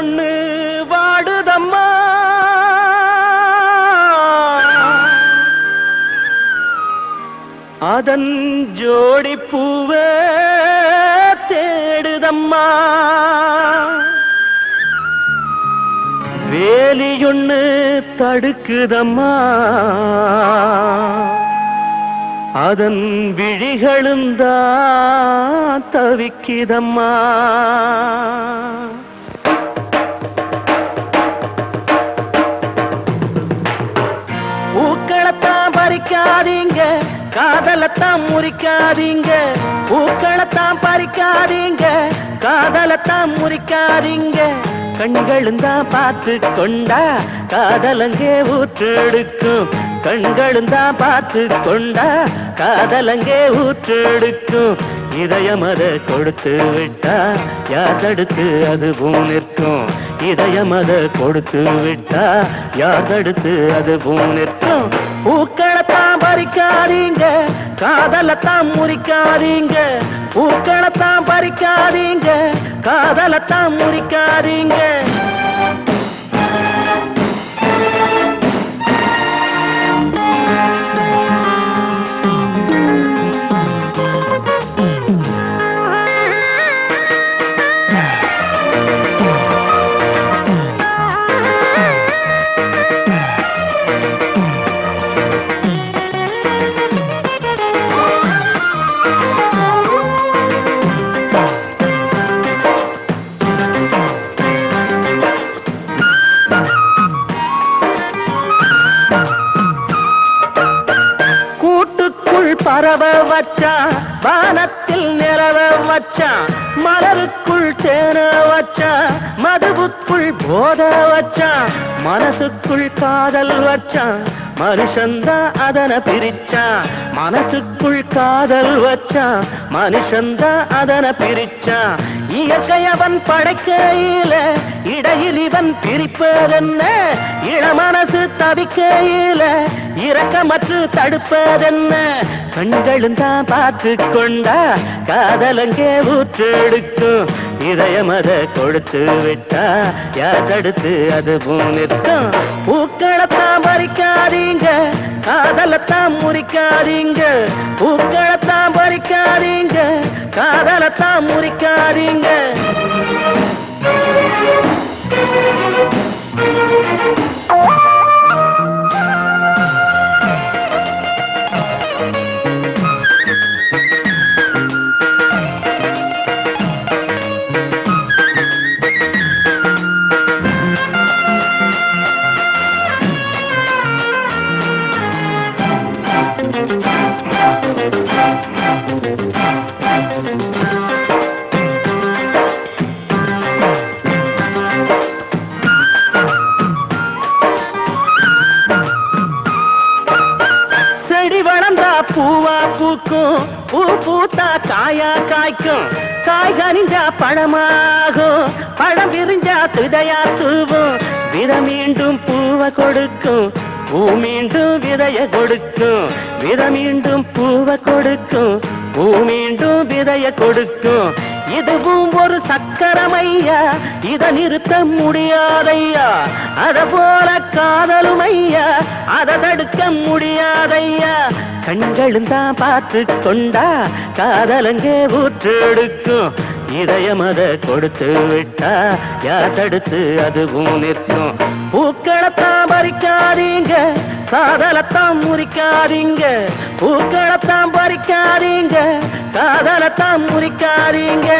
ஒண்ணு வாடுதம்மா. அதன் ஜோடி பூவ தேடுதம்மா. வேலியொன்னு தடுக்குதம்மா. அதன் விழிகளும் தான் தவிக்குதம்மா. பூக்களத்தான் பறிக்காதீங்க காதலத்தான் முறிக்காதீங்க. பூக்களத்தான் பறிக்காதீங்க. காதலத்தான் முறிக்காதீங்க. கண்களும் தான் பார்த்து கொண்டா காதலங்கே ஊற்றெடுக்கும். கண்களும் தான் பார்த்து கொண்டா காதலங்கே ஊற்றெடுக்கும். இதயம் அதை கொடுத்து விட்டா யார் தடுத்து அதுவும் நிற்கும். இதயம் அதை கொடுத்து விட்டா யார் தடுத்து அதுவும் நிற்கும். காதலத்தான் முறிக்காதீங்க பூக்களத்தான் பறிக்காதீங்க காதலத்தான் முறிக்காதீங்க. வச்சான் வானத்தில் நிலவ வச்சான் மலருக்குள் தேன வச்சான் மதுவுக்குள் போத வச்சான் மனசுக்குள் காதல் வச்சான் மனுஷந்தா அதனை பிரிச்சான் மனசுக்குள் காதல் வச்சான் மனுஷந்தா அதனை பிரிச்சான். இயற்கை அவன் படைக்கையில இடையில் இவன் பிரிப்பதென்ன? இள மனசு தவிக்கையில இரக்கமற்று தடுப்பதென்ன? கண்களும் தான் பார்த்து கொண்டா காதலங்கே ஊற்றெடுக்கும். இதயம் அதை கொடுத்து விட்டா யார் தடுத்து அது நிற்கும்? பூக்களை தான் பறிக்காதீங்க காதலத்தான் முறிக்காதீங்க பூக்களத்தான் பறிக்காதீங்க காதலத்தான் முறிக்காதீங்க. பூவா பூக்கும் பூ பூத்தா காயா காய்க்கும். காய் கனிஞ்சா பழமாகும் பழம் விரிஞ்சா துதையா தூவும். வித மீண்டும் பூவை கொடுக்கும். பூ மீண்டும் விதைய கொடுக்கும் வித மீண்டும் பூவை கொடுக்கும் பூ மீண்டும் விதைய கொடுக்கும். இதுவும் ஒரு சக்கரமையா? இத நிறுத்த முடியாதையா? அத போல காதலும் ஐயா? அதை தடுக்க முடியாதையா? கண்களும் தான் பார்த்து கொண்டா காதலங்கே ஊற்றெடுக்கும். இதயம் அதை கொடுத்து விட்டா யார் தடுத்து அதுவும் நிற்கும்? பூக்களத்தான் பறிக்காதீங்க காதலத்தான் முறிக்காதீங்க. பூக்களத்தான் பறிக்காதீங்க காதலத்தான் முறிக்காதீங்க.